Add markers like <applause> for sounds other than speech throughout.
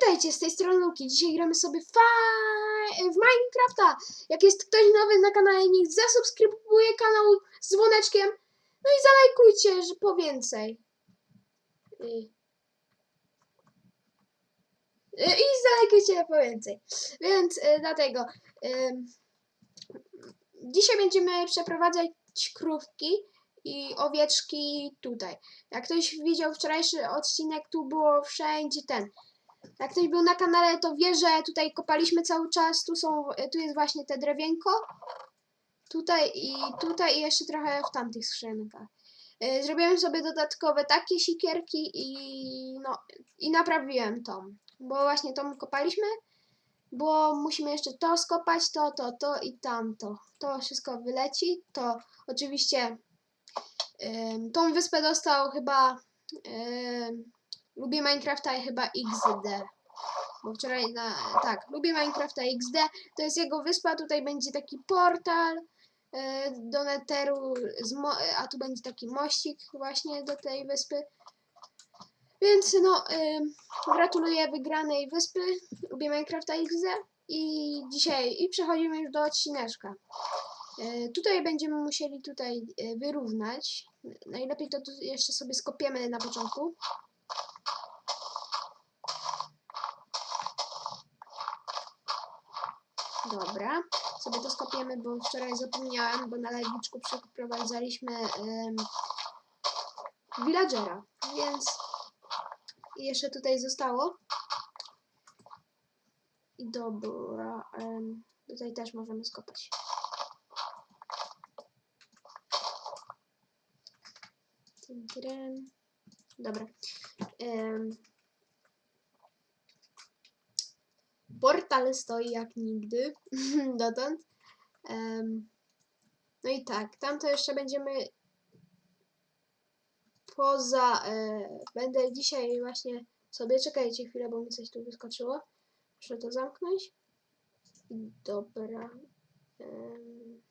Witajcie, z tej strony Luki. Dzisiaj gramy sobie w Minecrafta. Jak jest ktoś nowy na kanale, niech zasubskrybuje kanał z dzwoneczkiem. No i zalajkujcie, że po więcej. I, I zalajkujcie po więcej. Więc y, dlatego ym, dzisiaj będziemy przeprowadzać krówki i owieczki tutaj. Jak ktoś widział wczorajszy odcinek, tu było wszędzie ten. Jak ktoś był na kanale, to wie, że tutaj kopaliśmy cały czas. Tu są, tu jest właśnie te drewienko. Tutaj i tutaj i jeszcze trochę w tamtych skrzynkach. Y, Zrobiłem sobie dodatkowe takie sikierki i no i naprawiłem tą. Bo właśnie tą kopaliśmy. Bo musimy jeszcze to skopać, to, to, to i tamto. To wszystko wyleci. To oczywiście tą wyspę dostał chyba Lubię Minecrafta i chyba XD. Bo wczoraj na. Tak, lubię Minecrafta XD. To jest jego wyspa. Tutaj będzie taki portal e, do Netheru, a tu będzie taki mościk właśnie do tej wyspy. Więc no, ym, gratuluję wygranej wyspy. Lubię Minecrafta XD. I dzisiaj i przechodzimy już do odcineczka. E, Tutaj będziemy musieli tutaj e, wyrównać. Najlepiej to jeszcze sobie skopiemy na początku. Dobra, sobie to skopiemy, bo wczoraj zapomniałem, bo na live'iczku przeprowadzaliśmy villagera, więc jeszcze tutaj zostało. I dobra, tutaj też możemy skopać. Dobra. Portal stoi jak nigdy <laughs> dotąd. Em, no i tak, tam to jeszcze będziemy poza. E, będę dzisiaj właśnie sobie. Czekajcie chwilę, bo mi coś tu wyskoczyło. Muszę to zamknąć. Dobra. Em,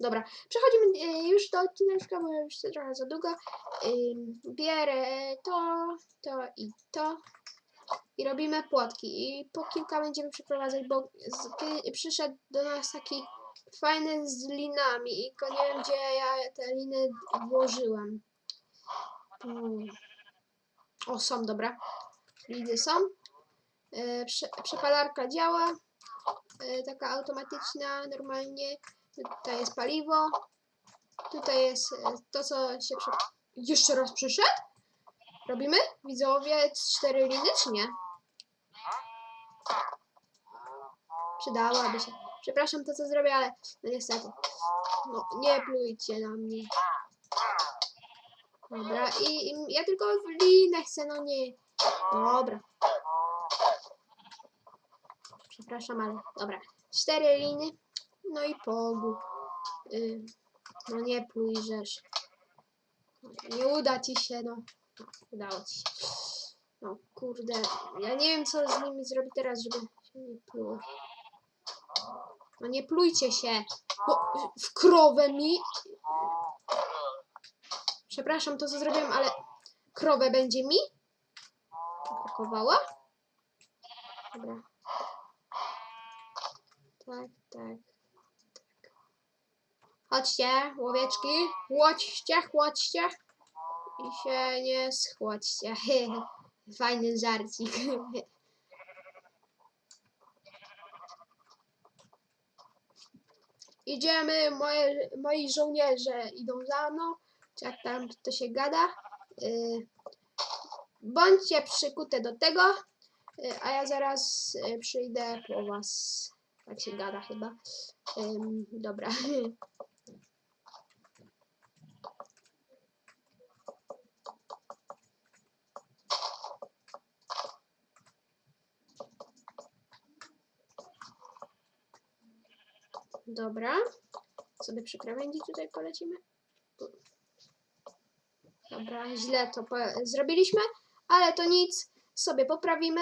Dobra, przechodzimy e, już do odcineczka, bo już trochę za długo. Bierę to, to i to. I robimy płotki. I po kilka będziemy przeprowadzać, bo z, przyszedł do nas taki fajny z linami. I go nie wiem, gdzie ja te liny włożyłem. Tu. O, są, dobra. Liny są. E, prze, przepalarka działa. E, taka automatyczna, normalnie. Tutaj jest paliwo. Tutaj jest e, to, co się. Jeszcze raz przyszedł? Robimy? Widzowie, cztery liny, czy nie? Przydałaby się. Przepraszam to, co zrobię, ale no niestety. No, nie plujcie na mnie. Dobra, i, i ja tylko w linę chcę, no nie. Dobra. Przepraszam, ale dobra. Cztery liny. No i pogub. Y, no nie pluj, żeż. Nie uda ci się, no. no udało ci się. No kurde, ja nie wiem co z nimi zrobić teraz, żeby się nie pluło. No nie plujcie się, bo w krowę mi... Przepraszam to co zrobiłem, ale krowę będzie mi? Brakowało? Dobra. Tak, tak. tak. Chodźcie, łowieczki. Chłodźcie, chłodźcie. I się nie schłodźcie. <laughs> Fajny żarcik. Idziemy, moje, moi żołnierze idą za mną. Czy jak tam to się gada. Y, bądźcie przykute do tego, y, a ja zaraz y, przyjdę po was. Tak się gada chyba. Dobra. <laughs> Dobra. Sobie przy krawędzi tutaj polecimy. Dobra, źle to zrobiliśmy, ale to nic. Sobie poprawimy.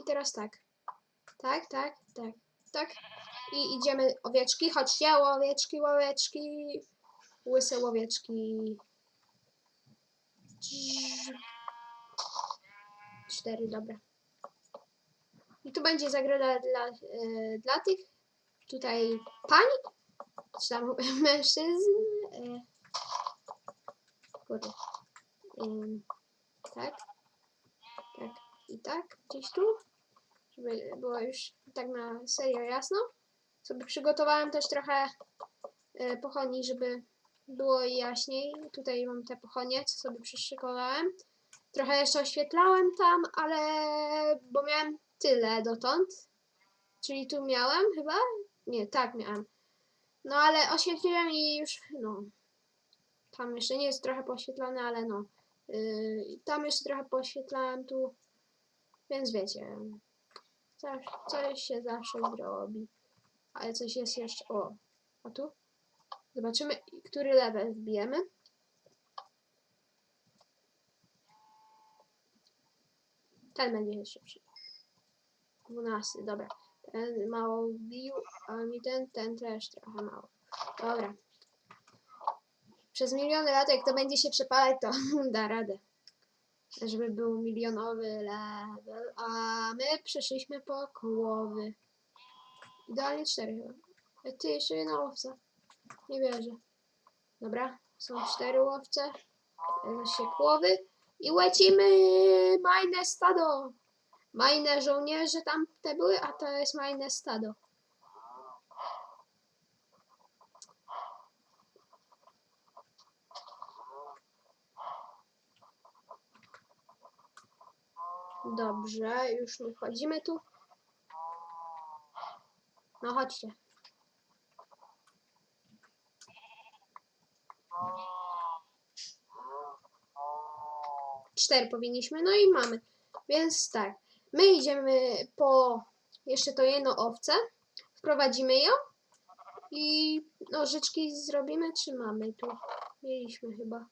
I teraz tak. Tak, tak, tak, tak. I idziemy owieczki. Chodźcie, łowieczki, łowieczki. Łyse łowieczki. Cztery, dobra. I tu będzie zagroda dla, e, dla tych tutaj pań, czy tam <laughs> mężczyzn. E, kurde. Ym, tak, tak i tak, gdzieś tu, żeby było już tak na serio jasno. Sobie przygotowałem też trochę e, pochodni, żeby było jaśniej. Tutaj mam te pochodnie, co sobie przyszykowałem. Trochę jeszcze oświetlałem tam, ale bo miałem tyle dotąd. Czyli tu miałem chyba? Nie, tak miałem. No ale oświetliłem i już, no. Tam jeszcze nie jest trochę poświetlone, ale no. Yy, tam jeszcze trochę poświetlałem tu. Więc wiecie. Coś, coś się zawsze zrobi. Ale coś jest jeszcze. O, a tu? Zobaczymy, który level wbijemy. Ten będzie jeszcze szybszy. 12, dobra. Ten mało wbił, a mi ten, ten też trochę mało. Dobra. Przez miliony lat, jak to będzie się przepalać, to <laughs> da radę. Żeby był milionowy level, a my przeszliśmy po kołowy. Idealnie cztery chyba. E, Ty, jeszcze jedna łowca. Nie wierzę. Dobra, są cztery łowce. Się kłowy. I lecimy! Majne stado! Majne żołnierze tam te były, a to jest majne stado. Dobrze, już my wchodzimy tu. No chodźcie. Cztery powinniśmy, no i mamy. Więc tak, my idziemy po jeszcze to jedno owce, wprowadzimy ją i nożyczki zrobimy, czy mamy tu? Mieliśmy chyba.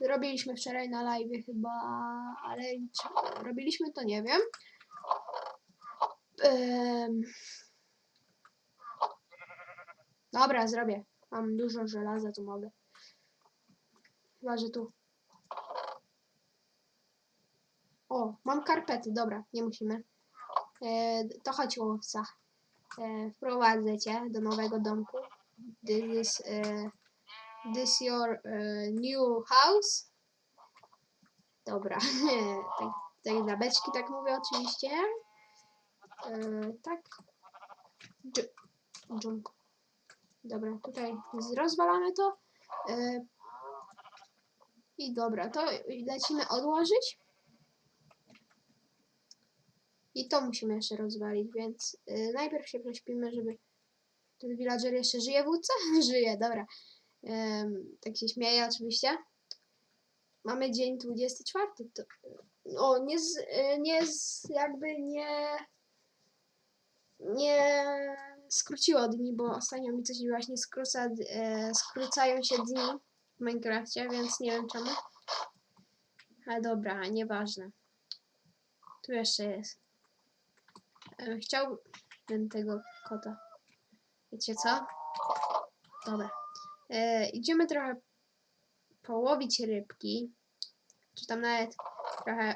Robiliśmy wczoraj na live chyba, ale robiliśmy to nie wiem. Em, Dobra, zrobię. Mam dużo żelaza, tu mogę. Chyba, że tu. O, mam karpety, dobra, nie musimy. E, to chodź łowca. E, wprowadzę cię do nowego domku. This is, e, this your e, new house. Dobra, <laughs> tak, tak dla beczki tak mówię oczywiście. E, tak. Dż- dżum. Dobra, tutaj rozwalamy to. E, I dobra, to lecimy odłożyć. I to musimy jeszcze rozwalić, więc y, najpierw się prześpimy, żeby ten villager jeszcze żyje w łódce? <laughs> żyje, dobra. Ym, tak się śmieję oczywiście. Mamy dzień 24. To, o, nie, z, y, nie z, jakby nie nie skróciło dni, bo ostatnio mi coś właśnie skróca, e, skrócają się dni w Minecrafcie, więc nie wiem czemu. Ale dobra, nieważne. Tu jeszcze jest. Chciałbym tego kota. Wiecie co? Dobra. E, idziemy trochę połowić rybki. Czy tam nawet trochę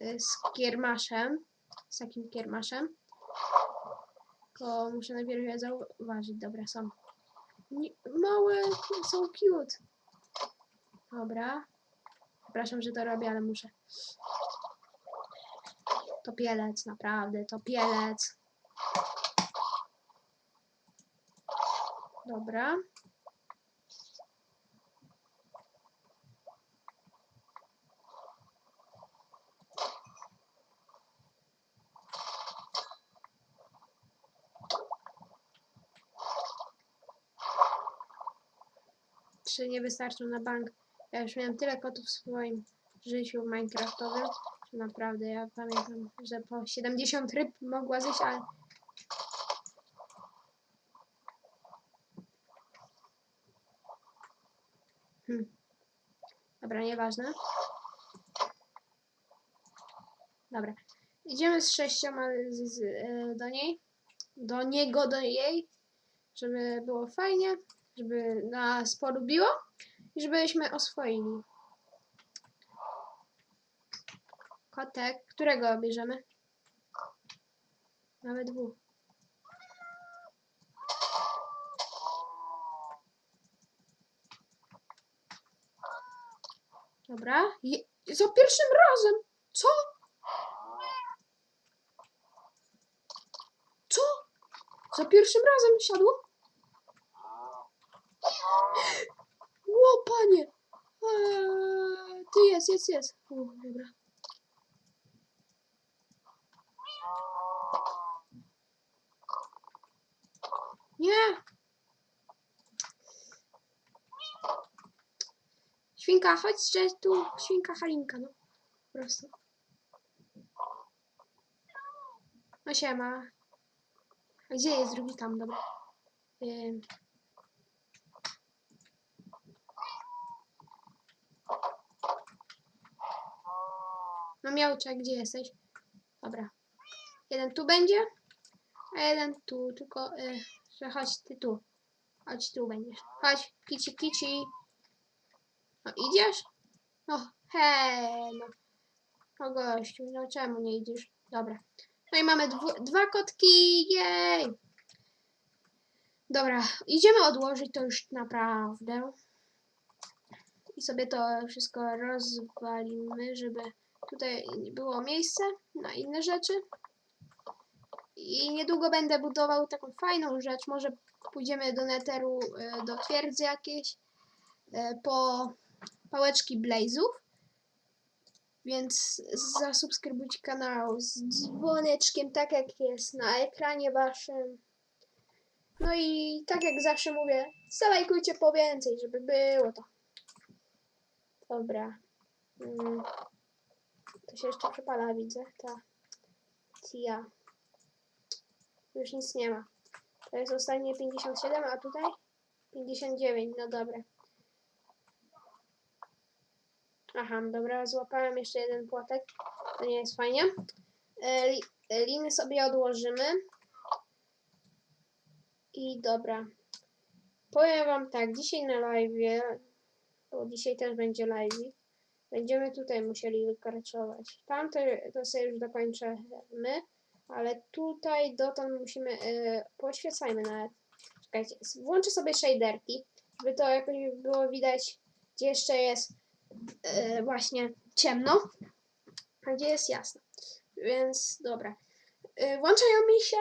e, z kiermaszem. Z takim kiermaszem. Tylko muszę najpierw je zauważyć. Dobra, są. Nie, małe, są cute. Dobra. Przepraszam, że to robię, ale muszę. To pielec, naprawdę, to pielec. Dobra. Czy nie wystarczą na bank? Ja już miałem tyle kotów w swoim życiu minecraftowym, naprawdę ja pamiętam, że po 70 ryb mogła zjeść, ale Hmm. Dobra, nieważne. Dobra. Idziemy z sześcioma z, z, e, do niej. Do niego, do jej. Żeby było fajnie. Żeby nas polubiło. I żebyśmy oswoili. Kotek. Którego bierzemy? Nawet dwóch. Dobra. Je, za pierwszym razem. Co? Co? Za pierwszym razem siadło? Ło, panie! Eee, ty jest, jest, jest. U, dobra. Nie! Świnka, chodźcie tu. Świnka Halinka, no. Po prostu. No siema. A gdzie jest drugi tam, dobra. Ym. No miałczek, gdzie jesteś? Dobra. Jeden tu będzie, a jeden tu, tylko, y, że chodź ty tu. Chodź tu będziesz. Chodź, kici, kici. No idziesz? No, hej, no. No gościu, no czemu nie idziesz? Dobra. No i mamy dwa kotki, jej! Dobra, idziemy odłożyć to już naprawdę. I sobie to wszystko rozwalimy, żeby tutaj było miejsce na inne rzeczy. I niedługo będę budował taką fajną rzecz. Może pójdziemy do Netheru, e, do twierdzy jakiejś, e, po pałeczki Blazów. Więc zasubskrybujcie kanał z dzwoneczkiem, tak jak jest na ekranie waszym. No i tak jak zawsze mówię, zalajkujcie po więcej, żeby było to. Dobra. Mm. To się jeszcze przepala, widzę. Ta. Tia. Już nic nie ma. To jest ostatnie 57, a tutaj 59. No dobra. Aha, dobra, złapałem jeszcze jeden płatek. To nie jest fajnie. E, e, liny sobie odłożymy. I dobra. Powiem wam tak, dzisiaj na live, bo dzisiaj też będzie live, będziemy tutaj musieli wykarczować. Tam to, to sobie już dokończymy, ale tutaj dotąd musimy, yy, poświecajmy nawet. Czekajcie, włączę sobie shaderki, żeby to jakoś było widać, gdzie jeszcze jest yy, właśnie ciemno, a gdzie jest jasno. Więc dobra. Yy, włączają mi się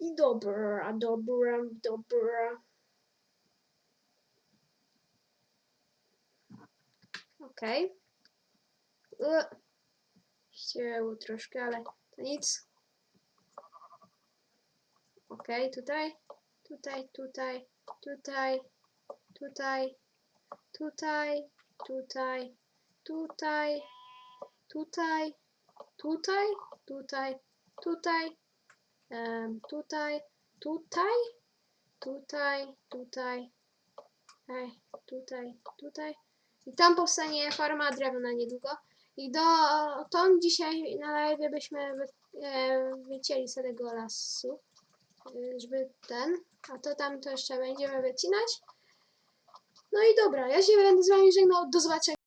i dobra, dobra, dobra. Okej. Okay. Ścięło troszkę, ale to nic. Okay, tutaj, tutaj, tutaj, tutaj, tutaj, tutaj, tutaj, tutaj, tutaj, tutaj, tutaj, tutaj, em, tutaj, tutaj, tutaj, tutaj, ej, tutaj, tutaj. I tam powstanie farma drewna niedługo. I do tą dzisiaj na live byśmy wy, e, wycięli z tego lasu, e, żeby ten, a to tam to jeszcze będziemy wycinać. No i dobra, ja się będę z wami żegnał, do zobaczenia.